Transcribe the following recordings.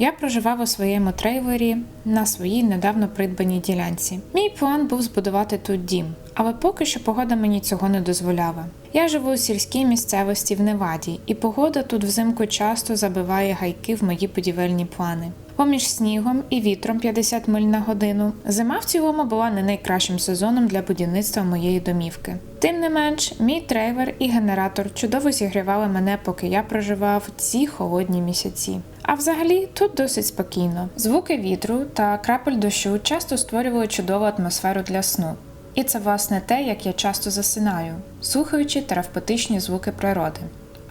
Я проживав у своєму трейлері на своїй недавно придбаній ділянці. Мій план був збудувати тут дім, але поки що погода мені цього не дозволяла. Я живу у сільській місцевості в Неваді, і погода тут взимку часто забиває гайки в мої будівельні плани. Поміж снігом і вітром 50 миль на годину зима в цілому була не найкращим сезоном для будівництва моєї домівки. Тим не менш, мій трейлер і генератор чудово зігрівали мене, поки я проживав ці холодні місяці. А взагалі тут досить спокійно. Звуки вітру та крапель дощу часто створювали чудову атмосферу для сну. І це власне те, як я часто засинаю, слухаючи терапевтичні звуки природи.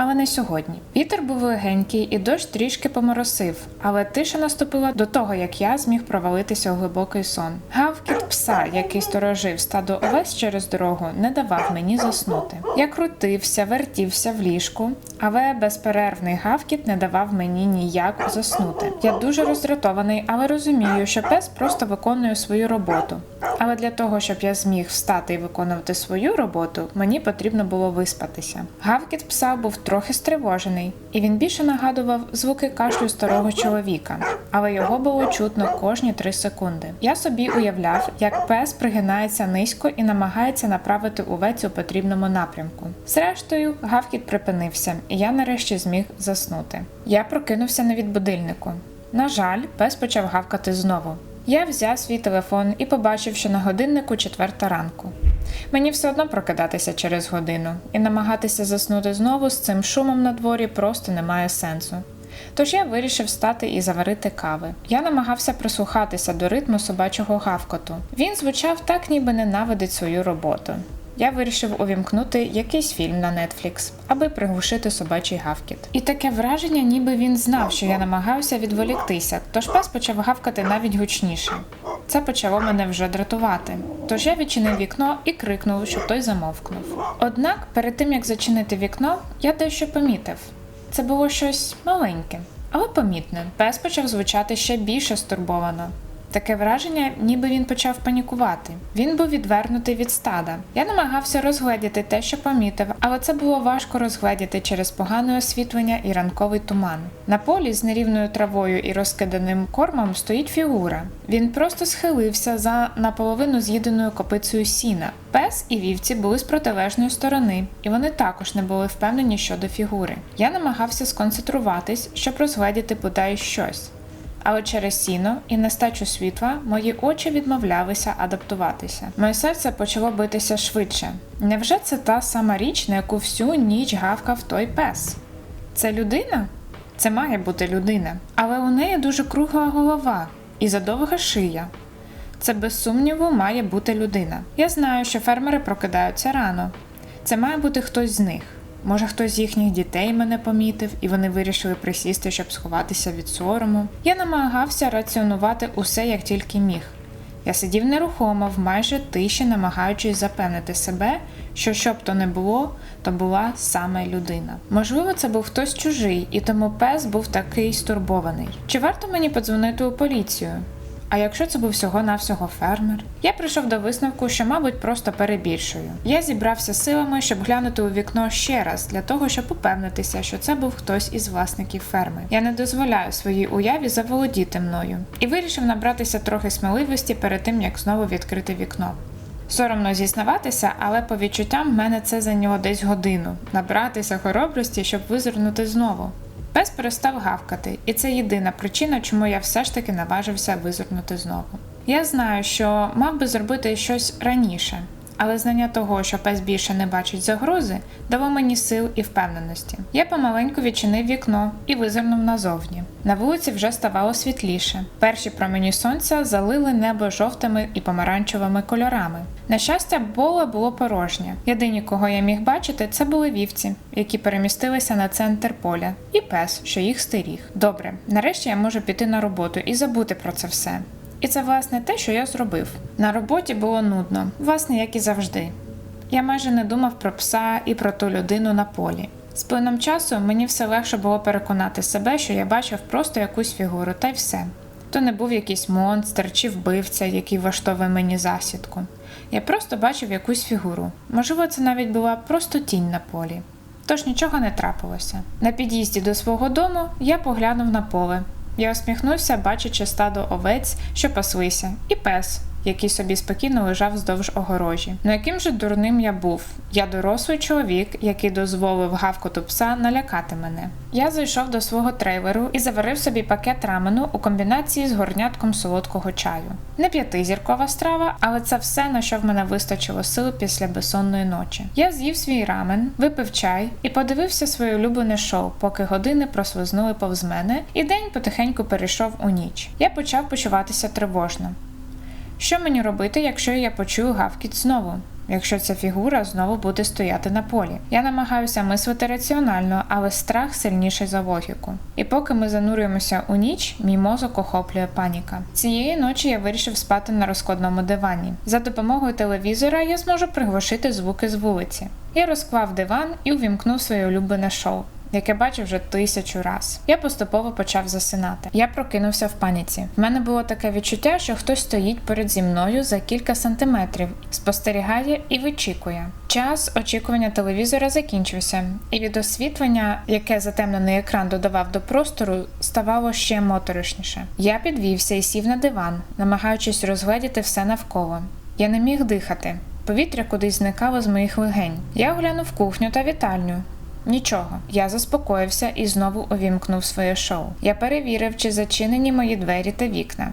Але не сьогодні. Вітер був легенький і дощ трішки поморосив, але тиша наступила до того, як я зміг провалитися у глибокий сон. Гавкіт пса, який сторожив стадо овець через дорогу, не давав мені заснути. Я крутився, вертівся в ліжку, але безперервний гавкіт не давав мені ніяк заснути. Я дуже роздратований, але розумію, що пес просто виконує свою роботу. Але для того, щоб я зміг встати і виконувати свою роботу, мені потрібно було виспатися. Гавкіт пса був трохи стривожений, і він більше нагадував звуки кашлю старого чоловіка, але його було чутно кожні три секунди. Я собі уявляв, як пес пригинається низько і намагається направити овець у потрібному напрямку. Зрештою, гавкіт припинився, і я нарешті зміг заснути. Я прокинувся на від будильнику. На жаль, пес почав гавкати знову. Я взяв свій телефон і побачив, що на годиннику четверта ранку. Мені все одно прокидатися через годину, і намагатися заснути знову з цим шумом на дворі просто немає сенсу. Тож я вирішив встати і заварити кави. Я намагався прислухатися до ритму собачого гавкоту. Він звучав так, ніби ненавидить свою роботу. Я вирішив увімкнути якийсь фільм на Netflix, аби приглушити собачий гавкіт. І таке враження, ніби він знав, що я намагався відволіктися, тож пес почав гавкати навіть гучніше. Це почало мене вже дратувати. Тож я відчинив вікно і крикнув, щоб той замовкнув. Однак, перед тим як зачинити вікно, я дещо помітив. Це було щось маленьке, але помітне. Пес почав звучати ще більше стурбовано. Таке враження, ніби він почав панікувати. Він був відвернутий від стада. Я намагався розгледіти те, що помітив, але це було важко розгледіти через погане освітлення і ранковий туман. На полі з нерівною травою і розкиданим кормом стоїть фігура. Він просто схилився за наполовину з'їденою копицею сіна. Пес і вівці були з протилежної сторони, і вони також не були впевнені щодо фігури. Я намагався сконцентруватись, щоб розгледіти бодай щось але через сіно і нестачу світла мої очі відмовлялися адаптуватися. Моє серце почало битися швидше. Невже це та сама річ, на яку всю ніч гавкав той пес? Це людина? Це має бути людина, але у неї дуже кругла голова і задовга шия. Це без сумніву має бути людина. Я знаю, що фермери прокидаються рано. Це має бути хтось з них. Може, хтось з їхніх дітей мене помітив, і вони вирішили присісти, щоб сховатися від сорому. Я намагався раціонувати усе як тільки міг. Я сидів нерухомо, в майже тиші, намагаючись запевнити себе, що щоб то не було, то була саме людина. Можливо, це був хтось чужий, і тому пес був такий стурбований. Чи варто мені подзвонити у поліцію? А якщо це був всього-навсього фермер, я прийшов до висновку, що, мабуть, просто перебільшую. Я зібрався силами, щоб глянути у вікно ще раз, для того, щоб упевнитися, що це був хтось із власників ферми. Я не дозволяю своїй уяві заволодіти мною і вирішив набратися трохи сміливості перед тим, як знову відкрити вікно. Соромно зізнаватися, але по відчуттям в мене це зайняло десь годину набратися хоробрості, щоб визирнути знову. Пес перестав гавкати, і це єдина причина, чому я все ж таки наважився визирнути знову. Я знаю, що мав би зробити щось раніше, але знання того, що пес більше не бачить загрози, дало мені сил і впевненості. Я помаленьку відчинив вікно і визирнув назовні. На вулиці вже ставало світліше. Перші промені сонця залили небо жовтими і помаранчевими кольорами. На щастя, поле було порожнє. Єдині, кого я міг бачити, це були вівці, які перемістилися на центр поля, і пес, що їх стеріг. Добре, нарешті я можу піти на роботу і забути про це все. І це, власне, те, що я зробив. На роботі було нудно, власне, як і завжди. Я майже не думав про пса і про ту людину на полі. З плином часу мені все легше було переконати себе, що я бачив просто якусь фігуру, та й все. То не був якийсь монстр чи вбивця, який влаштовує мені засідку. Я просто бачив якусь фігуру. Можливо, це навіть була просто тінь на полі. Тож нічого не трапилося. На під'їзді до свого дому я поглянув на поле. Я усміхнувся, бачачи стадо овець, що паслися, і пес, який собі спокійно лежав вздовж огорожі. Ну яким же дурним я був? Я дорослий чоловік, який дозволив гавкоту пса налякати мене. Я зайшов до свого трейлеру і заварив собі пакет рамену у комбінації з горнятком солодкого чаю. Не п'ятизіркова страва, але це все, на що в мене вистачило сил після безсонної ночі. Я з'їв свій рамен, випив чай і подивився своє улюблене шоу, поки години прослизнули повз мене, і день потихеньку перейшов у ніч. Я почав почуватися тривожно. Що мені робити, якщо я почую гавкіт знову? Якщо ця фігура знову буде стояти на полі. Я намагаюся мислити раціонально, але страх сильніший за логіку. І поки ми занурюємося у ніч, мій мозок охоплює паніка. Цієї ночі я вирішив спати на розкладному дивані. За допомогою телевізора я зможу приглушити звуки з вулиці. Я розклав диван і увімкнув своє улюблене шоу яке бачив вже тисячу раз. Я поступово почав засинати. Я прокинувся в паніці. В мене було таке відчуття, що хтось стоїть перед зі мною за кілька сантиметрів, спостерігає і вичікує. Час очікування телевізора закінчився, і від освітлення, яке затемнений екран додавав до простору, ставало ще моторошніше. Я підвівся і сів на диван, намагаючись розгледіти все навколо. Я не міг дихати. Повітря кудись зникало з моїх легень. Я оглянув кухню та вітальню. Нічого, я заспокоївся і знову увімкнув своє шоу. Я перевірив, чи зачинені мої двері та вікна.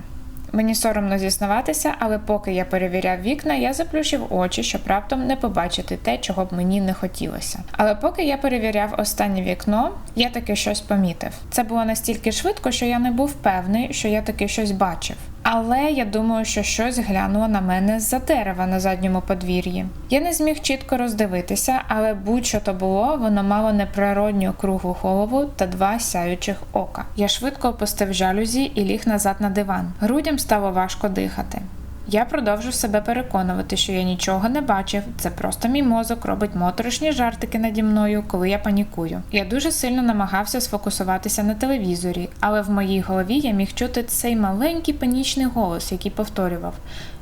Мені соромно зіснуватися, але поки я перевіряв вікна, я заплющив очі, щоб раптом не побачити те, чого б мені не хотілося. Але поки я перевіряв останнє вікно, я таки щось помітив. Це було настільки швидко, що я не був певний, що я таки щось бачив. Але я думаю, що щось глянуло на мене з-за дерева на задньому подвір'ї. Я не зміг чітко роздивитися, але будь-що то було, воно мало неприродню круглу голову та два сяючих ока. Я швидко опустив жалюзі і ліг назад на диван. Грудям стало важко дихати. Я продовжив себе переконувати, що я нічого не бачив. Це просто мій мозок робить моторошні жартики наді мною, коли я панікую. Я дуже сильно намагався сфокусуватися на телевізорі, але в моїй голові я міг чути цей маленький панічний голос, який повторював: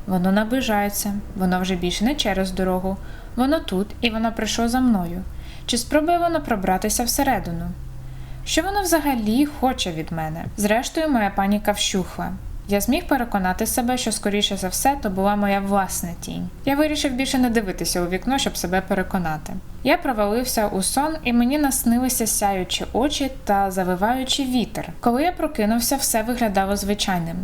воно наближається, воно вже більше не через дорогу, воно тут і воно прийшло за мною. Чи спробує воно пробратися всередину? Що воно взагалі хоче від мене? Зрештою, моя паніка вщухла. Я зміг переконати себе, що скоріше за все то була моя власна тінь. Я вирішив більше не дивитися у вікно, щоб себе переконати. Я провалився у сон, і мені наснилися сяючі очі та завиваючий вітер. Коли я прокинувся, все виглядало звичайним.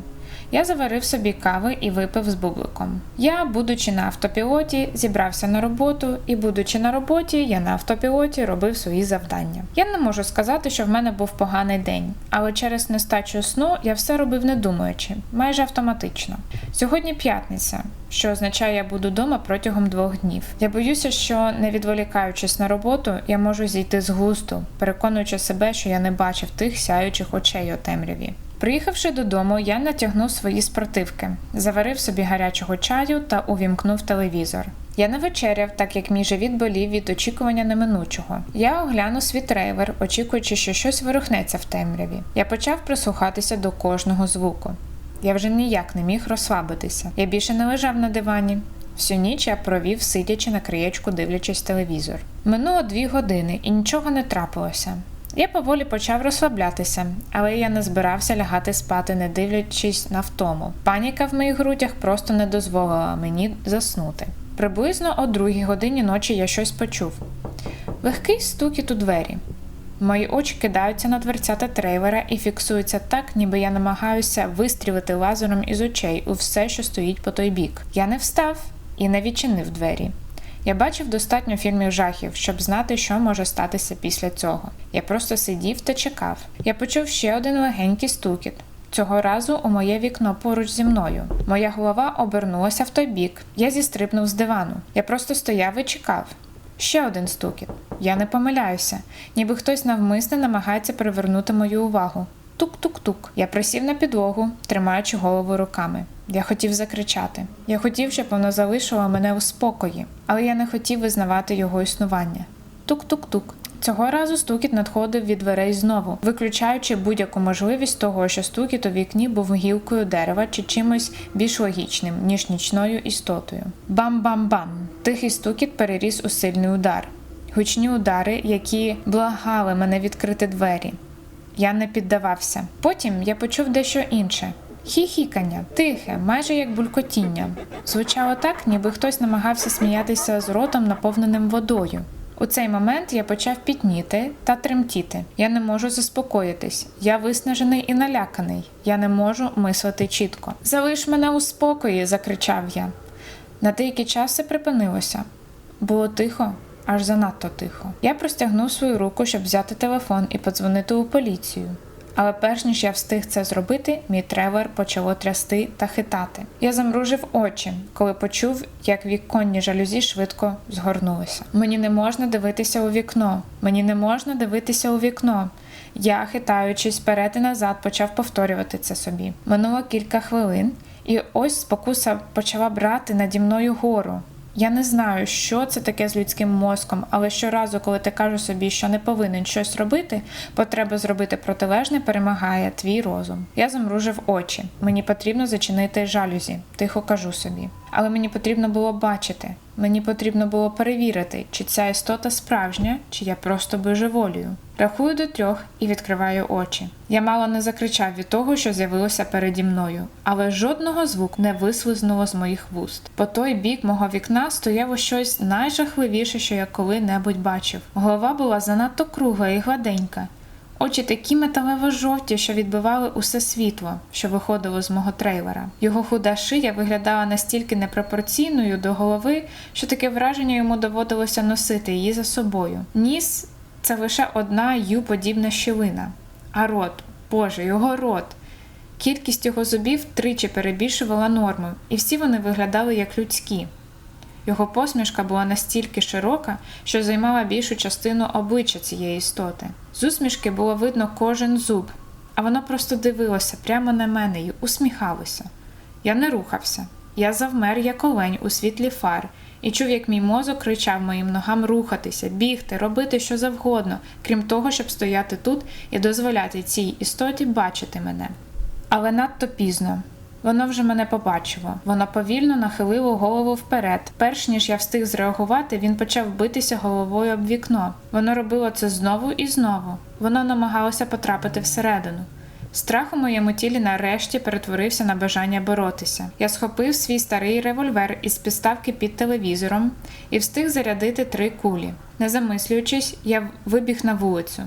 Я заварив собі кави і випив з бубликом. Я, будучи на автопілоті, зібрався на роботу, і, будучи на роботі, я на автопілоті робив свої завдання. Я не можу сказати, що в мене був поганий день, але через нестачу сну я все робив не думаючи, майже автоматично. Сьогодні п'ятниця. Що означає, я буду вдома протягом двох днів. Я боюся, що не відволікаючись на роботу, я можу зійти з густу, переконуючи себе, що я не бачив тих сяючих очей у темряві. Приїхавши додому, я натягнув свої спортивки, заварив собі гарячого чаю та увімкнув телевізор. Я не вечеряв, так як мій живіт болів від очікування неминучого. Я оглянув свій трейлер, очікуючи, що щось ворухнеться в темряві. Я почав прислухатися до кожного звуку. Я вже ніяк не міг розслабитися. Я більше не лежав на дивані. Всю ніч я провів, сидячи на краєчку, дивлячись телевізор. Минуло дві години і нічого не трапилося. Я поволі почав розслаблятися, але я не збирався лягати спати, не дивлячись на втому. Паніка в моїх грудях просто не дозволила мені заснути. Приблизно о другій годині ночі я щось почув. Легкий стукіт у двері. Мої очі кидаються на дверцята трейлера і фіксуються так, ніби я намагаюся вистрілити лазером із очей у все, що стоїть по той бік. Я не встав і не відчинив двері. Я бачив достатньо фільмів жахів, щоб знати, що може статися після цього. Я просто сидів та чекав. Я почув ще один легенький стукіт. Цього разу у моє вікно поруч зі мною. Моя голова обернулася в той бік. Я зістрибнув з дивану. Я просто стояв і чекав. Ще один стукіт. Я не помиляюся, ніби хтось навмисне намагається привернути мою увагу. Тук-тук-тук. Я присів на підлогу, тримаючи голову руками. Я хотів закричати. Я хотів, щоб воно залишило мене у спокої, але я не хотів визнавати його існування. Тук-тук-тук. Цього разу стукіт надходив від дверей знову, виключаючи будь-яку можливість того, що стукіт у вікні був гілкою дерева чи чимось більш логічним, ніж нічною істотою. Бам-бам-бам! Тихий стукіт переріс у сильний удар. Гучні удари, які благали мене відкрити двері. Я не піддавався. Потім я почув дещо інше. Хіхікання, тихе, майже як булькотіння. Звучало так, ніби хтось намагався сміятися з ротом, наповненим водою. У цей момент я почав пітніти та тремтіти. Я не можу заспокоїтись. Я виснажений і наляканий. Я не можу мислити чітко. Залиш мене у спокої, закричав я. На деякий час все припинилося. Було тихо, аж занадто тихо. Я простягнув свою руку, щоб взяти телефон і подзвонити у поліцію. Але перш ніж я встиг це зробити, мій тревер почало трясти та хитати. Я замружив очі, коли почув, як віконні жалюзі швидко згорнулися. Мені не можна дивитися у вікно. Мені не можна дивитися у вікно. Я, хитаючись вперед і назад, почав повторювати це собі. Минуло кілька хвилин, і ось спокуса почала брати наді мною гору. Я не знаю, що це таке з людським мозком, але щоразу, коли ти кажеш собі, що не повинен щось робити, потреба зробити протилежне перемагає твій розум. Я замружив очі. Мені потрібно зачинити жалюзі, тихо кажу собі. Але мені потрібно було бачити. Мені потрібно було перевірити, чи ця істота справжня, чи я просто божеволію. Рахую до трьох і відкриваю очі. Я мало не закричав від того, що з'явилося переді мною, але жодного звуку не вислизнуло з моїх вуст. По той бік мого вікна стояло щось найжахливіше, що я коли-небудь бачив. Голова була занадто кругла і гладенька. Очі такі металево-жовті, що відбивали усе світло, що виходило з мого трейлера. Його худа шия виглядала настільки непропорційною до голови, що таке враження йому доводилося носити її за собою. Ніс це лише одна ю-подібна щілина. А рот, боже, його рот. Кількість його зубів тричі перебільшувала норму, і всі вони виглядали як людські. Його посмішка була настільки широка, що займала більшу частину обличчя цієї істоти. З усмішки було видно кожен зуб, а воно просто дивилося прямо на мене і усміхалося. Я не рухався. Я завмер, як олень у світлі фар, і чув, як мій мозок кричав моїм ногам рухатися, бігти, робити що завгодно, крім того, щоб стояти тут і дозволяти цій істоті бачити мене. Але надто пізно. Воно вже мене побачило. Воно повільно нахилило голову вперед. Перш ніж я встиг зреагувати, він почав битися головою об вікно. Воно робило це знову і знову. Воно намагалося потрапити всередину. Страх у моєму тілі нарешті перетворився на бажання боротися. Я схопив свій старий револьвер із підставки під телевізором і встиг зарядити три кулі. Не замислюючись, я вибіг на вулицю.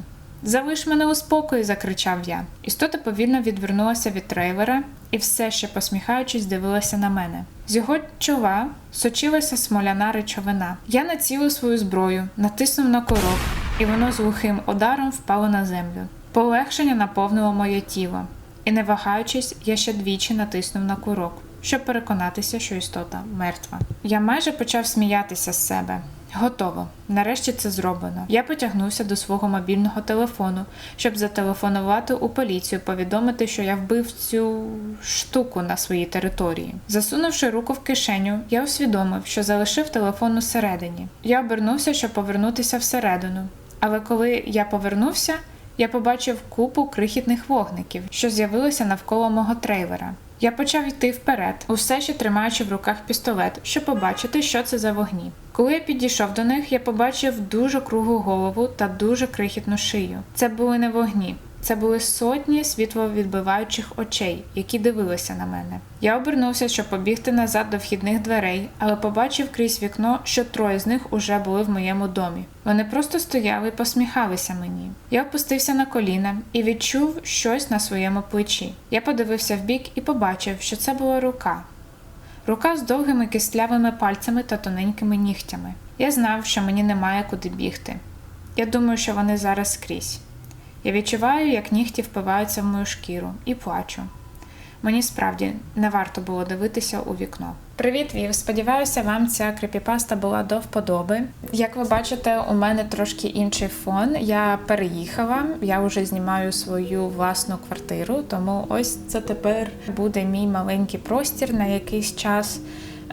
Залиш мене у спокої, закричав я. Істота повільно відвернулася від трейвера і все ще посміхаючись, дивилася на мене. З його чола сочилася смоляна речовина. Я націлив свою зброю, натиснув на курок, і воно з глухим ударом впало на землю. Полегшення наповнило моє тіло, і, не вагаючись, я ще двічі натиснув на курок, щоб переконатися, що істота мертва. Я майже почав сміятися з себе. Готово. Нарешті це зроблено. Я потягнувся до свого мобільного телефону, щоб зателефонувати у поліцію, повідомити, що я вбив цю штуку на своїй території. Засунувши руку в кишеню, я усвідомив, що залишив телефон усередині. Я обернувся, щоб повернутися всередину. Але коли я повернувся, я побачив купу крихітних вогників, що з'явилися навколо мого трейлера. Я почав йти вперед, усе ще тримаючи в руках пістолет, щоб побачити, що це за вогні. Коли я підійшов до них, я побачив дуже кругу голову та дуже крихітну шию. Це були не вогні. Це були сотні світловідбиваючих очей, які дивилися на мене. Я обернувся, щоб побігти назад до вхідних дверей, але побачив крізь вікно, що троє з них уже були в моєму домі. Вони просто стояли і посміхалися мені. Я опустився на коліна і відчув щось на своєму плечі. Я подивився вбік і побачив, що це була рука. Рука з довгими кистлявими пальцями та тоненькими нігтями. Я знав, що мені немає куди бігти. Я думаю, що вони зараз скрізь. Я відчуваю, як нігті впиваються в мою шкіру, і плачу. Мені справді не варто було дивитися у вікно. Привіт, Вів! Сподіваюся, вам ця кріпіпаста була до вподоби. Як ви бачите, у мене трошки інший фон. Я переїхала, я вже знімаю свою власну квартиру, тому ось це тепер буде мій маленький простір на якийсь час.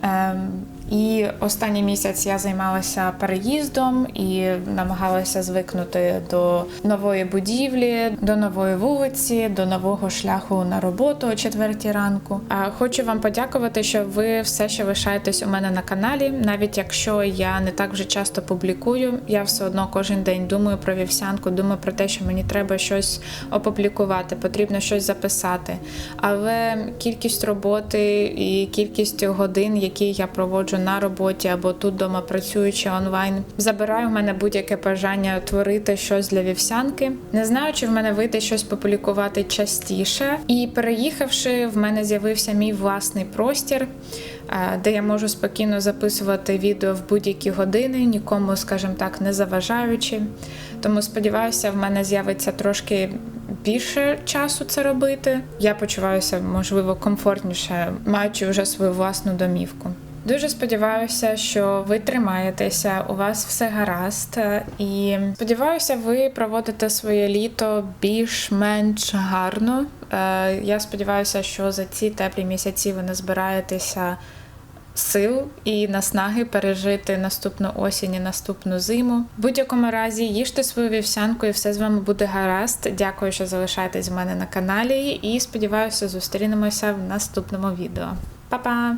Ем, І останній місяць я займалася переїздом і намагалася звикнути до нової будівлі, до нової вулиці, до нового шляху на роботу о четвертій ранку. А хочу вам подякувати, що ви все ще лишаєтесь у мене на каналі, навіть якщо я не так вже часто публікую, я все одно кожен день думаю про вівсянку, думаю про те, що мені треба щось опублікувати, потрібно щось записати. Але кількість роботи і кількість годин, які я проводжу на роботі або тут вдома працюючи онлайн, забирає в мене будь-яке бажання творити щось для вівсянки. Не знаю, чи в мене вийде щось публікувати частіше. І переїхавши, в мене з'явився мій власний простір, е, де я можу спокійно записувати відео в будь-які години, нікому, скажімо так, не заважаючи. Тому сподіваюся, в мене з'явиться трошки більше часу це робити. Я почуваюся, можливо, комфортніше, маючи вже свою власну домівку. Дуже сподіваюся, що ви тримаєтеся, у вас все гаразд, е, і сподіваюся, ви проводите своє літо більш-менш гарно. Е, Я сподіваюся, що за ці теплі місяці ви не збираєтеся сил і наснаги пережити наступну осінь і наступну зиму. В будь-якому разі їжте свою вівсянку і все з вами буде гаразд. Дякую, що залишаєтесь в мене на каналі, і сподіваюся, зустрінемося в наступному відео. Па-па!